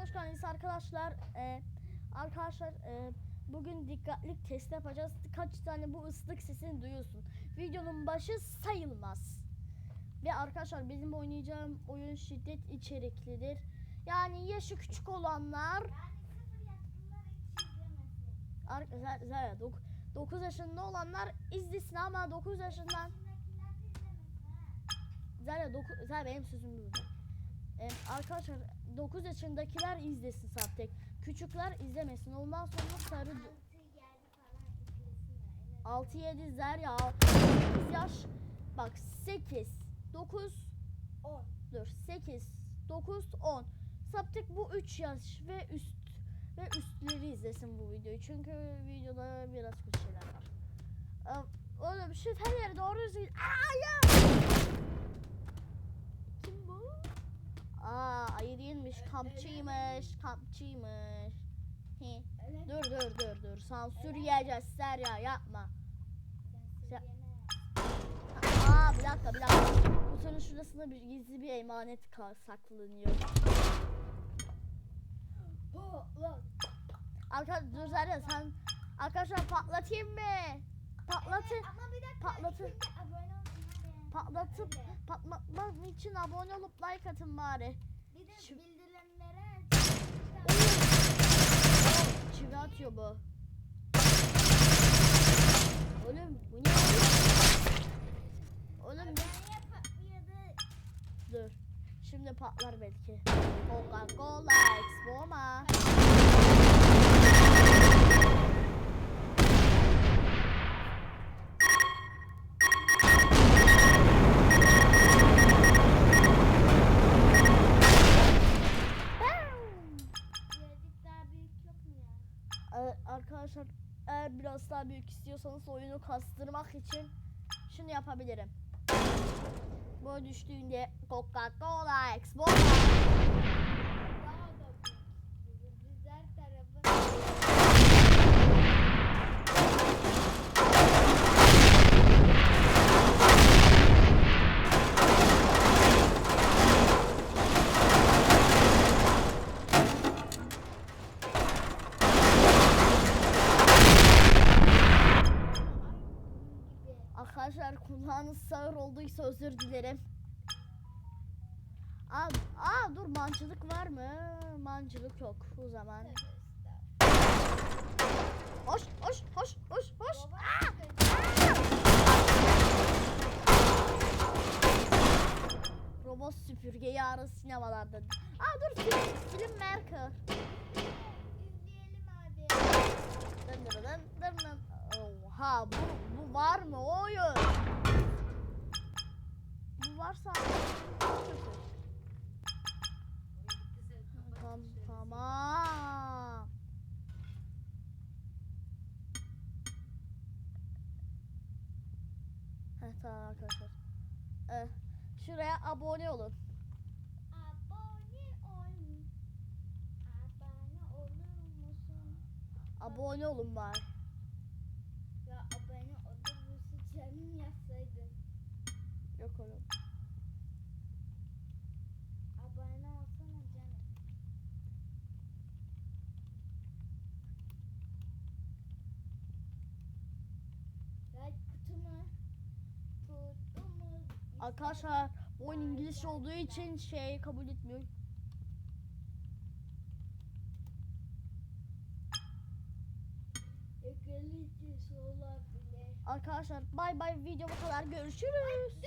kanalına hoş geldiniz arkadaşlar. Ee, arkadaşlar e, bugün dikkatlik test yapacağız. Kaç tane bu ıslık sesini duyuyorsun. Videonun başı sayılmaz. Ve arkadaşlar benim oynayacağım oyun şiddet içeriklidir. Yani yaşı küçük olanlar dok- 9 yaşında olanlar izlesin ama 9 yaşından Zara, doku, Zara benim sözüm burada. Ee, arkadaşlar 9 yaşındakiler izlesin Saptek. Küçükler izlemesin. Ondan sonra sarı 6-7 Zerya 8 yaş bak 8 9 10. dur 8 9 10 Saptek bu 3 yaş ve üst ve üstleri izlesin bu videoyu. Çünkü videoda biraz kötü şeyler var. Ee, Oğlum şu her yere doğru düzgün. Aa ya! Kim bu? Aa ayı değilmiş. Kampçıymış. Kampçıymış. He. Dur dur dur dur. Sansür yiyeceğiz Serya yapma. Ya- Aa bir dakika bir dakika. Bu senin şurasında bir gizli bir emanet saklanıyor. Arkadaşlar dur Serya sen arkadaşlar patlatayım mı? Patlatı Ama bir dakika. patlatı- ilk önce abone olun hadi. patlatıp patlatmak için abone olup like atın bari. Bir de Şu- bildirimleri Oğlum, Çivi atıyor bu. Oğlum bu ne? Oğlum patlıyordu. dur. Şimdi patlar belki. Coca Cola Expoma. Birazcık Arkadaşlar eğer biraz daha büyük istiyorsanız oyunu kastırmak için şunu yapabilirim. Bu düştüğünde Coca Cola Arkadaşlar kulağınız sağır olduysa özür dilerim. Aa, aa dur mancılık var mı? Mancılık yok o zaman. Hoş hoş hoş hoş hoş. Aa! Robot süpürge yarın sinemalarda. Aa dur film, film Merker. İzleyelim hadi. Dın dın dın dın dın. Oha bu, bu var mı oyun? Heh, tamam arkadaşlar. Eh, şuraya abone olun. Abone ol. Abone olur musun? Abone olun bari. Ya abone olur musun canım yazsaydın. Yok oğlum. Abone olsana canım. Like kutumu tuttu mu? Arkadaşlar bu oyun İngilizce olduğu için şey kabul etmiyor. Arkadaşlar bay bay video bu kadar. Görüşürüz.